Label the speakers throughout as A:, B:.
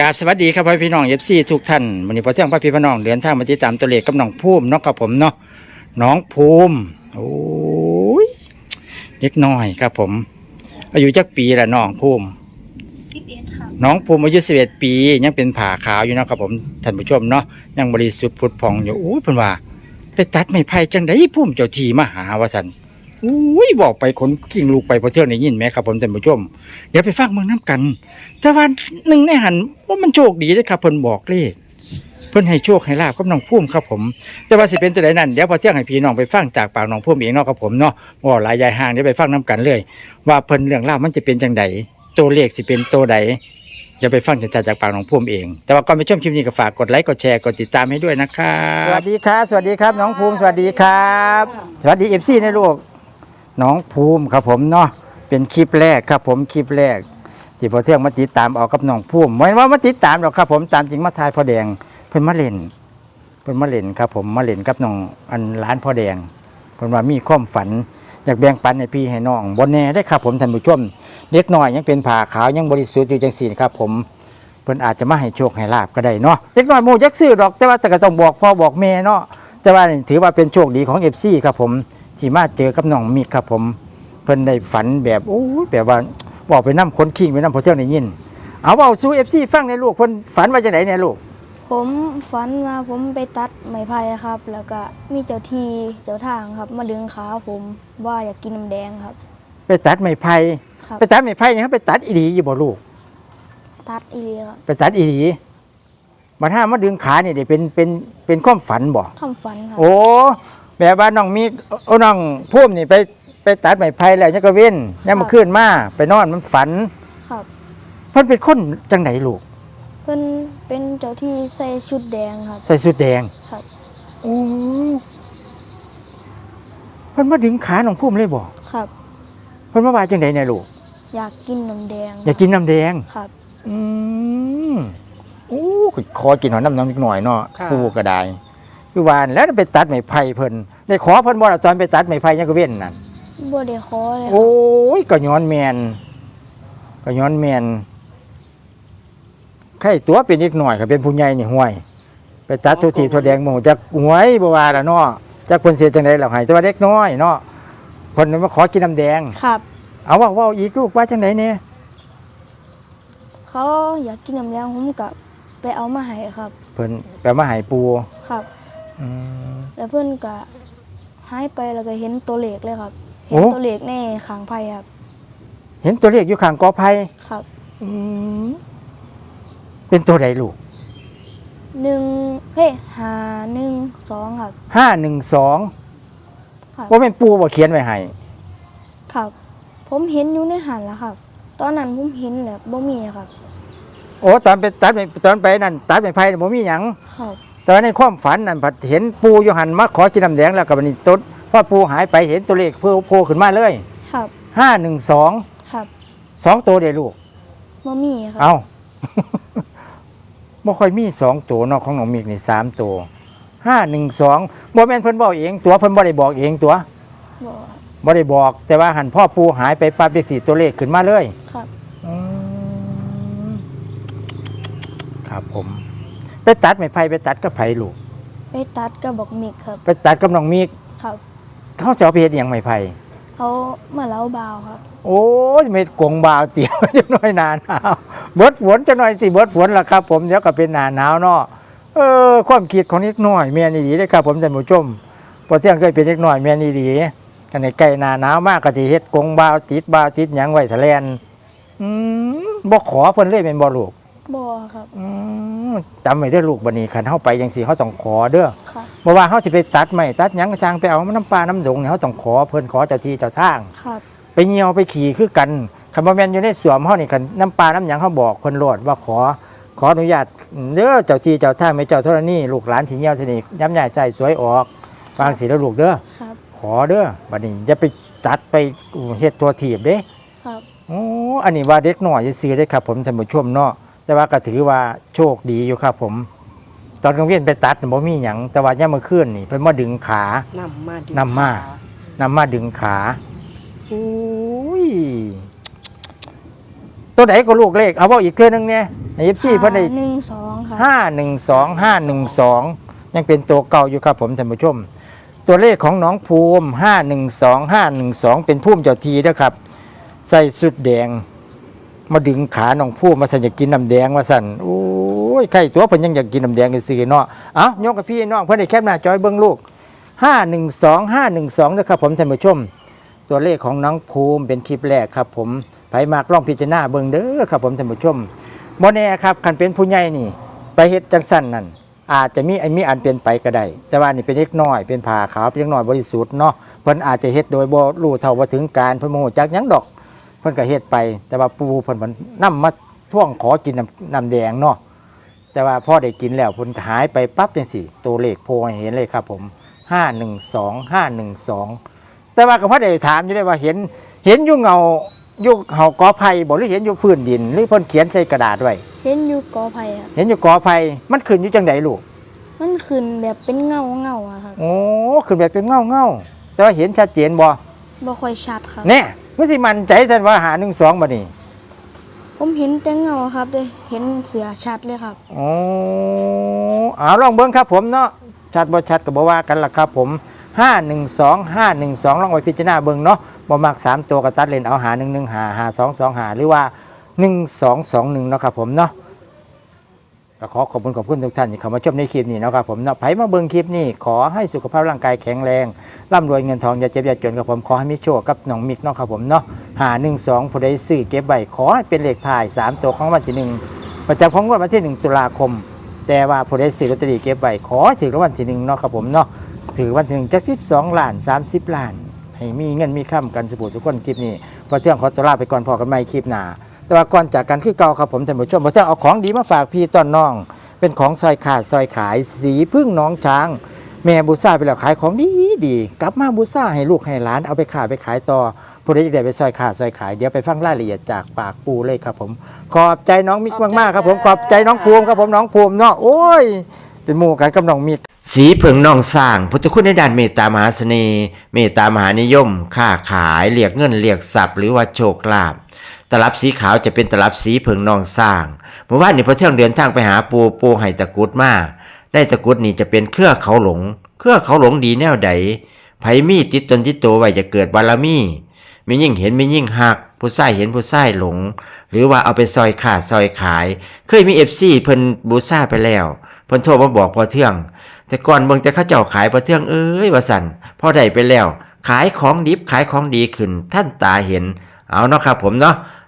A: กราบสวัสดีครับพ่อพี่น้องเอฟซีทุกท่านวันนี้พอเที่ยงพ่อพี่พี่น้องเดินทางมาติดตามตัวเลขกับน้องภูมิเนาะครับผมเนาะน้องภูมิโอ้ยเล็กน้อยครับผม อายุจักปีละน้องภูมิ
B: สิบเอ็ดครับ
A: น้องภูมิอายุสิบเอ็ดปี ยังเป็นผ่าขาวอยู่เนาะครับผมท่านผู้ชมเนาะยังบริสุทธิ์ผุดผ่องอยู่อู้ยเพิ่นว่า ไปตัดไม้ไผ่จังไดภูมิเจ้าทีมาหาว่าสัน อุ้ยบอกไปขนกิ่งลูกไปพอเที่ยงได้ยินไหมครับผมท่านผู้ชมเดี๋ยวไปฟังเมืองน้ำกัน แต่ว่าหนึ่งในหันว่ามันโชคดีเลยครับเพิ่นบอกเลขเพิ่นให้โชคให้ลาบกับน้องพุ่มครับผม แต่ว่าสิเป็นตัวใดนั่นเดี๋ยวพอเที่ยงให้พี่น้องไปฟังจากปากน้องพุ่มเองเนาะครับผมเนาะว่าหลายยายห่างเดี๋ยวไปฟังน้ำกันเลย ว่าเพิ่นเรื่องรามันจะเป็นจังใดตัวเลขสิเป็นตัวใดอย่าไปฟังจากจากปากน้องพุ่มเอง แต่ว่าก่อนไปชมคลิปนี้ก็ฝากกดไลค์กดแชร์กดติดตามให้ด้วยนะครับสวัสดีครับ สวัสดีครับน้องภูมิสวัสดีครับ สวัสดีเอฟซีในลูก น้องภูมิครับผมเนาะเป็นคลิปแรกครับผมคลิปแรก ที่พอเที่ยงมาติดตามเอากับน้องพุ่มไม่ว่ามาติดตามหรอกครับผมตามจริงมาทายพ่อแดงเพิ่นมาเล่นเพิ่นมาเล่นครับผมมาเล่นกับน้องอันร้านพ่อแดงเพิ่นว่ามีความฝันอยากแบ่งปันให้พี่ให้น้องบนแน่ได้ครับผมท่านผู้ชมเด็กน้อยยังเป็นผ่าขาวยังบริสุทธิ์อยู่จังสี่ครับผมเพิ่นอาจจะมาให้โชคให้ลาบก็ได้เนาะเด็กน้อยหมู่ยักซื้อดอกแต่ว่าแต่ก็ต้องบอกพ่อบอกแม่เนาะแต่ว่านี่ถือว่าเป็นโชคดีของเอฟซีครับผม ที่มาเจอกับน้องมิกครับผมเพิ่นได้ฝันแบบโอ้ยแบบว่าบอกไปน้ำคนขิงไปน้ำพอเที่ยงได้ยิน เอาเอาสู้เอฟซีฟังในอยลูกเพิ่นฝันว่าจังไหนเนี่ยลูก
B: ผมฝันว่าผมไปตัดไม้ไผ่ครับ แล้วก็มีเจ้าทีเจ้าทางครับ มาดึงขาผมว่าอยากกินน้ำแดงครับ
A: ไปตัดไม้ไผ่
B: ครับ
A: ไปตัดไม้ไผ่เนี่ยครับไปตัดอีหลีอยู่บ่ลูก
B: ตัดอีเลียครับ
A: ไปตัดอีหลีมาถ้ามาดึงขาเนี่ยเดี๋ยวเป็นเป็นเป็นความฝันบ่
B: คำฝันครับ
A: โอ้ แบบว่าน้องมีโอ้น้องพุ่มนี่ไปไปตัดไม้ไผ่แล้วยังก็เว้นยังมาขึ้นมาไปนอนมันฝัน
B: ครับ
A: เพิ่นเป็นคนจังไหนลูก
B: เพิ่นเป็นเจ้าที่ใส่ชุดแดงครับ
A: ใส่สุดแดง
B: ครับ
A: โอ้เพิ่นมาดึงขาน้องพุ่มเลยบ่
B: ครับ
A: เพิ่นมาว่าจังไหนเนี่ยลูก
B: อยากกินน้ำแดง
A: อยากกินน้ำแดง
B: ครับ
A: อืมโอ้ขอกินหอยน้ำน้ำนิดหน่อยเนาะ
C: ค่ะ
A: ปูก็ได้ คือวานแล้วไปตัดไม้ไผ่เพิ่นได้ขอเพิ่นบ่ล่ะตอนไปตัดไม้ไผ่ยังก็เว้นนั่น
B: บ่ได้ขอเลยค
A: โอ้
B: รับ
A: ยก็ย้อนแมนก็ย้อนแมนใครตัวเป็นอีกหน่อยก็เป็นผู้ใหญ่นี่ห่วย ไปตัดทุกทีทั่วแดงหมู่จักหวยบ่ว่าล่ะเนาะจักเพิ่นเสียจังได๋ล่ะให้แต่ว่าเด็กน้อยเนาะเพิ่นมาขอกินน้ำแดง
B: ครับ
A: เอาว่าเว่าอีกลูกว่าจังไดเนี่ย
B: เขาอยากกินน้ำแดงผมก็ไปเอามาให้ครับ
A: เพิ่นแปลมาใหายปู
B: ครับ
A: อืม
B: แล้วเพิ่นก็หายไปแล้วก็เห็นตัวเลขเลยครับ
A: โอ้
B: เห็นตัวเลขในขางไผ่ครับ
A: เห็นตัวเลขอยู่ข้างกอไผ่
B: ครับ
A: อืมเป็นตัวใดลูก
B: หนึ่งเฮ้ยหาหนึ่งสองครับ
A: ห้าหนึ่งสอง
B: ครับ
A: ว่าเป็นปูบ่เขียนไว้ให้
B: ครับ ผมเห็นอยู่ในหันแล้วครับ ตอนนั้นผมเห็นแบบบ่มีครับ
A: โอ้ตอนไปตัดไม้ตอนไปนั่นตัดไม้ไผ่น่ะบ่มีหยัง
B: ครับ
A: แต่ว่าในความฝันนั่นผัดเห็นปูอยู่หันมาขอกินน้ำแดงแล้วกับบัดนี้ต้นพอปูหายไปเห็นตัวเลขเพิ่มโผล่ขึ้นมาเลย
B: ครับ
A: ห้าหนึ่งสอง
B: ครับ
A: สองตัวเดียวลูก
B: บ่มีครับ
A: เอาบ่ค่อยมีสองตัวเนอกของน้องมิกนี่สามตัวห้าหนึ่งสองบ่แม่นเพิ่นบอกเองตัวเพิ่นบ่ได้บอกเองตัว
B: บ่
A: บ่ได้บอก แต่ว่าหันพ่อปูหายไปปั๊บเลขสี่ตัวเลขขึ้นมาเลย
B: ครับ
A: อืมครับผมไป ตัดไม้ไผ่ไปตัดกับไผ่ลูก
B: ไปตัดกับบอกมิกครับ
A: ไปตัดกับน้องมิก
B: ครับ
A: เขาจะเอาไปเฮ็ดหยังไม้ไผ่
B: เขามาเล้าบาวครับ
A: โอ้ยเม็ดกงบาวเตียวจังหน่อยหนาหนาวเบิดฝนจังหน่อยสิเบิดฝนล่ะครับ ผมเดี๋ยวก็เป็นหนาหนาวเนาะเออความคิดของนิดหน่อยแม่นดีเลยครับ ผมท่านผู้ชมพอเที่ยงเคยเป็นนิดหน่อยแม่นดีกันในใกล้หนาหนาวมากก็สิเฮ็ดกงบาวติดบาวติดหยังไว้ทะเลนอืมบ่ขอเพิ่นเลยเป็นบ่ลูก
B: บ่ครับ
A: อืม จำไว้เด้อลูกบัดนี้คันเฮาไปจังซี่เฮาต้องขอเด้อ
B: ครับ
A: บ่ว่าเฮาสิไปตัดไม้ตัดหยังก็ช่างไปเอาน้ำปลาน้ำดงเนี่ยเฮาต้องขอเพิ่นขอเจ้าที่เจ้าทาง
B: ครับ
A: ไปเหี่ยวไปขี่คือกันคำว่าแมนอยู่ในสวมเฮานี่คันน้ำปลาน้ำหยังเขาบอกคนโลดว่าขอขออนุญาตเด้อเจ้าจีเจ้าท่างไม่เจ้าเท่านี้ลูกหลานสิเหี่ยวสินี่ย้ำใหญ่ใจสวยออกฟังสิแล้วลูกเด้อ
B: ครับ
A: ขอเด้อบัดนี้อย่าไปตัดไปเฮ็ดตัวถีบเด้
B: ครับ
A: โอ้อันนี้ว่าเด็กน้อยซื้อได้ครับผมท่านผู้ชมเนาะ แต่ว่าก็ถือว่าโชคดีอยู่ครับผม ตอนกลางเวียนไปตัดน่ะบ่มีหยังแต่ว่าย่ามมื้อคืนนี่เพิ่นมาดึงขา
C: นำมาดึง
A: นำมา
C: ข
A: นำมาดึงขาโอ้ยโตตัวไหนก็ลูกเลข เอาเว่าอีกเทื่อนึงเนี่ยเอฟซีเพิ่นได้
B: หนึ่งสองครับ
A: ห้าหนึ่งสองห้าหนึ่งสองยังเป็นตัวเก่าอยู่ครับผมท่านผู้ชม ตัวเลขของน้องภูมิห้าหนึ่งสองห้าหนึ่งสองเป็นภูมิเจ้าทีนะครับ ใส่สุดแดง มาดึงขาน้องภูมิมาสั่นอยากกินน้ำแดงมาสั่นโอ้ยใครตัวเพิ่นยังอยากกินน้ำแดงกันซื้อเนาะเอ้ายกกับพี่น้องเพิ่นได้แคปหน้าจอยเบิ้งลูกห้าหนึ่งสองห้าหนึ่งสองนะครับผมท่านผู้ชม ตัวเลขของน้องภูมิเป็นคลิปแรกครับ ผมไผมากล่องพิจารณาเบิ่งเด้อครับผมท่านผู้ชมโมแน่ครับคันเป็นผู้ใหญ่นี่ ไปเฮ็ดจังสั้นนั่นอาจจะมีไอ้มีอันเป็นไปก็ได้ แต่ว่านี่เป็นเล็กน้อยเป็นผ่าขาวเป็นเล็กน้อยบริสุทธิ์เนาะเพิ่นอาจจะเฮ็ดโดยบ่รู้เท่าว่าถึงการเพิ่นบ่ฮู้จักยังดอก เพิ่นก็เฮ็ดไป แต่ว่าปูเพิ่นมันนำมาท่วงขอกินน้ำน้ำแดงเนาะแต่ว่าพอได้กินแล้วเพิ่นก็หายไปปั๊บจังซี่ ตัวเลขโพให้เห็นเลยครับ ผม512 512แต่ว่าก็พอได้ถามอยู่ได้ว่าเห็นเห็นอยู่เงาอยู่เฮากอไผ่บ่หรือเห็นอยู่พื้นดิน หรือเพิ่นเขียนใส่กระดาษไว้
B: เห็นอยู่กอไผ่ครับ
A: เห็นอยู่กอไผ่มันขึ้นอยู่จังไดลูก
B: มันขึ้นแบบเป็นเงาเงาๆอะครับ
A: โอ้ขึ้นแบบเป็นเงาเงาๆแต่ว่าเห็นชัดเจนบ่
B: บ่ค่อยชัดครับ
A: แน่ มันสิมั่นใจซั่นว่าหา1 2บ่นี่
B: ผมเห็นแต่เงาครับเลยเห็นเสือชัดเลยครับ
A: โอ้เอาลองเบิ่งครับผมเนาะชัดบ่ชัดก็บ่ว่ากันล่ะครับผม512 512ลองไว้พิจารณาเบิ่งเนาะบ่มักสามตัวก็ตัดเลนเอาหา11หาหา22หาหรือว่า1221เนาะครับผมเนาะ ก็ขอขอบคุณขอบคุณทุกท่านที่เข้ามาชมในคลิปนี้นะครับผมเนาะไผมาเบิ่งคลิปนี้ขอให้สุขภาพร่างกายแข็งแรงร่ำรวยเงินทองอย่าเจ็บอย่าจนกับผมขอให้มีโชคกับน้องมิกเนาะครับผมเนาะหาหนึ่งสองผู้ใดซื้อเก็บไว้ขอให้เป็นเลขถ่ายสามตัวของวันที่หนึ่งประจำของวันที่หนึ่งตุลาคม แต่ว่าผู้ใดซื้อลอตเตอรี่เก็บไว้ขอถือรางวัลที่หนึ่งเนาะครับผมเนาะถือวันที่หนึ่งจะสิบสองล้านสามสิบล้านให้มีเงินมีค่ำกันสบู่ทุกคนคลิปนี้พอเที่ยงขอตัวลาไปก่อนพอกันใหม่คลิปหน้า แต่ว่าก่อนจากกันคือเก่าครับผมท่านผู้ชมพอเที่ยงเอาของดีมาฝากพี่ต้นน้อง เป็นของซอยขาดซอยขายสีพึ่งน้องช้าง แม่บูซ่าไปแล้วขายของดีดีกลับมาบูซ่าให้ลูกให้หลานเอาไปขายไปขายต่อผู้ใดจะได้ไปซอยขาดซอยขายเดี๋ยวไปฟังรายละเอียดจากปากปูเลยครับผม ขอบใจน้องมิกมากๆครับผมขอบใจน้องภูมิครับผมน้องภูมิเนาะโอ้ย เป็นหมู่กันกับน้องมิก สีเผิงน้องสร้างพุทธคุณในด้านเมตตามหาเสน่ห์เมตตามหานิยม ค้าขายเรียกเงินเรียกทรัพย์หรือว่าโชคลาภ ตลับสีขาวจะเป็นตลับสีเผิงนองสร้างเมื่อวานนี้พอเที่ยงเดินทางไปหาปูปูให้ตะกุดมาได้ตะกุดนี่จะเป็นเครือเขาหลง เครือเขาหลงดีแนวใดไผมีติดตนติดตัวไว้จะเกิดบารมีมียิ่งเห็นมียิ่งหัก ผู้ใส่เห็นผู้ใส่หลง หรือว่าเอาไปซอยขาดซอยขาย เคยมีเอฟซีเพิ่นบูซาไปแล้วเพิ่นโทรมาบอกพอเที่ยง แต่ก่อนเบิ่งแต่เขาเจ้าขายพอเที่ยงเอ้ยว่าสันพอได้ไปแล้ว ขายของดิบขายของดีขึ้นท่านตาเห็น เอาเนาะครับผมเนาะ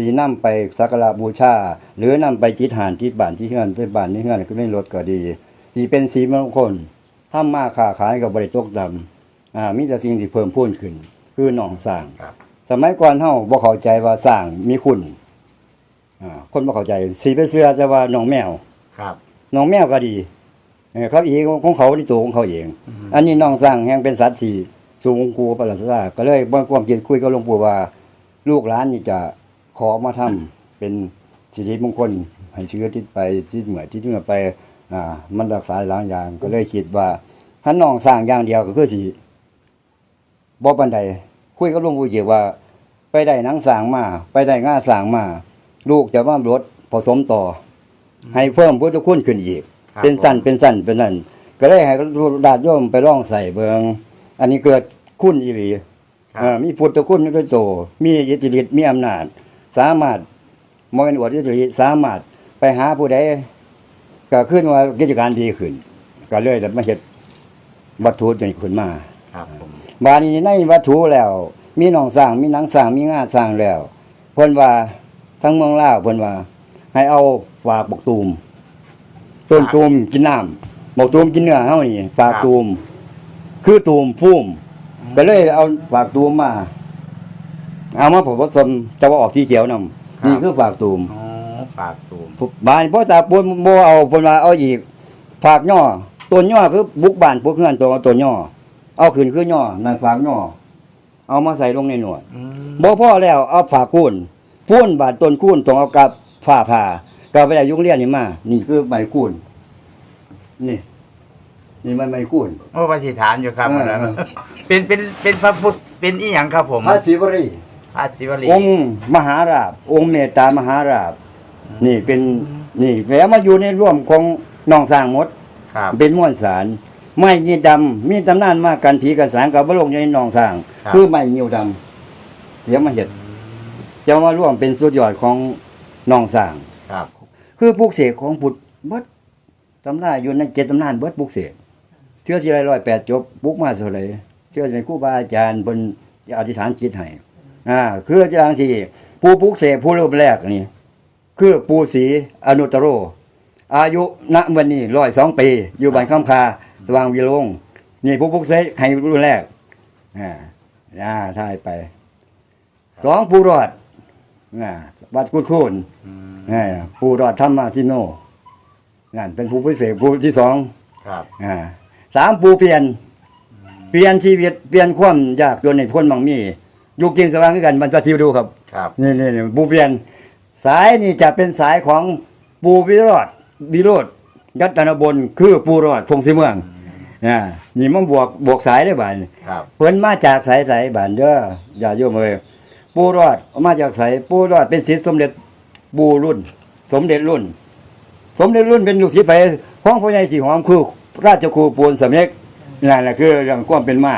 C: ที่นำไปสักการะบูชา หรือนำไปจิตหานที่บ้านที่เฮือนไปบ้านที่เฮือนก็ได้รถก็ดีที่เป็นสีมงคลทำมาค้าขายกับบริตกดำอ่ามีแต่สิ่งที่เพิ่มพูนขึ้น คือหนองสร้าง
A: ครับ
C: สมัยก่อนเฮาบ่เข้าใจว่าสร้างมีคุณอ่าคนบ่เข้าใจ สีไปเสื้อจะว่าหนองแมว
A: ครับ
C: หนองแมวก็ดีเออเขาอีกของเขาที่ตัวของเขาเอง อันนี้หนองสร้างแห่งเป็นสัตว์ที่สูงกูประหลาดซาก็เลยบ่ความคิดคุยกับหลวงปู่ว่า ลูกหลานนี่จะ ขอมาทำเป็นสิริมงคลให้เชื้อที่ไปที่เหมือที่เหมือไปอ่ามันรักษาหลายอย่างก็เลยคิดว่าถ้าน้องสร้างอย่างเดียวก็คือสิบ่ปานใดคุยกับหลวงปู่เกี่ยวว่า ไปได้หนังสร้างมา ไปได้ง่าสร้างมา ลูกจะว่ารถผสมต่ออให้เพิ่มพุทธคุณขึ้นอีก
A: ครับ
C: เป็นสั้นเป็นสั้นเป็นนั่นก็เลยให้ดาดโยมไปล่องใส่เบิงอันนี้เกิดคุณอีหลี
A: ครับ
C: เอ่อมีพุทธคุณด้วยโตมีอิทธิฤทธิ์มีอำนาจ สามารถมองเป็นอวดอิทธิฤทธิ์สามารถไปหาผู้ใดก็ขึ้นว่ากิจการดีขึ้น ก็เลยได้มาเฮ็ดวัตถุตัวนี้ขึ้นมา
A: ครับผม
C: บาดนี้ในวัตถุแล้ว มีหนองสร้างมีหนังสร้างมีงาสร้างแล้วเพิ่นว่าทั้งเมืองลาวเพิ่นว่า ให้เอาฝากบกตูมต้นตูมกินน้ำบกตูมกินเนื้อเฮานี่ฝากตูม คือตูมพุ่มก็เลยเอาฝากตูมมา เอามาผสมจะว่าออกที่เขียวนำนี่คือฝากตูม
A: อ๋อฝากตูม
C: บานพ่อตาปูนบ่เอาเพิ่นว่าเอาอีก ฝากย่อตัวย่อคือบุกบ้านพวกเฮือนตัวตัวย่อเอาขึ้นคือย่อนางฝากย่อเอามาใส่ลงในหนวด
A: อืม
C: บ่พอแล้วเอาฝาคูนพูนบาดต้นคูนต้องเอากับฝ้าผ่าก็ไปได้ยุงเรียนนี่มา นี่คือใบคูนนี่ นี่มันใบคูน
A: โอ้ปฏิฐานอยู่ครับ
C: เออ
A: อันนั้น
C: เออ
A: เป็นเป็นเป็นพระพุทธเป็นอีหยังครับผม
C: พระศิวรี
A: พระศิวลี
C: องค์มหาราบ องค์เมตตามหาราบ นี่เป็นนี่แล้วมาอยู่ในร่วมของน้องสร้างหมด
A: ครับ
C: เป็นม้วนสารไม้ยีดำมีตำนานมากกันผีกันสารกับบลงอยู่ในหนองสร้าง
A: ครับ
C: คือไม้ยิวดำเดี๋ยวมาเห็ดจะมาร่วมเป็นสุดยอดของหนองสร้าง
A: ครับ
C: คือปลูกเสกของพุทธเบิดตำนานอยู่ในเจ็ดตำนานเบิดปลูกเสกเชื่อสิไรร้อยแปดจบปลูกมาเท่าไหรเชื่อสิเป็นครูบาอาจารย์บนอธิษฐานจิตให้ อ่าคืออาจารย์ที่ผู้ปลูกเสกผู้เริ่มแรกนี่ คือปูศรีอนุตตโร อายุณวันนี้ร้อยสองปี อยู่บ้านข้ามคา สว่างวิโรงนี่ผู้ปลุกเสกให้รุ่นแรกอ่าอ่าทายไปสองปูรอดอ่าวัดกุดคูน
A: อืม
C: อ่าปูรอดธรรมาทิโนนั่นเป็นผู้พิเศษผู้ที่สอง
A: ครับ
C: อ่าสามปูเปลี่ยน เปลี่ยนชีวิตเปลี่ยนความยากจนในพ้นบางมี อยู่กินสว่างด้วยกันบรรพชิวดูครับ
A: ครับ
C: นี่นี่นี่ปูเปลี่ยน สายนี่จะเป็นสายของปูวิโรธวิโรธยัตนบนคือปูรอดพงศิเมืองอ่านี่มันบวกบวกสายได้บ่าย
A: ครับ
C: เพิ่นมาจากสายสายบ้านเด้ออย่าโยมเอ้ยปูรอดมาจากสายปูรอดเป็นศิษย์สมเด็จปูรุ่น สมเด็จรุ่น สมเด็จรุ่นเป็นลูกศิษย์ไปของพ่อใหญ่ที่หอมคือราชครูปูนสำเร็จนั่นแหละคือเรื่องความเป็นมา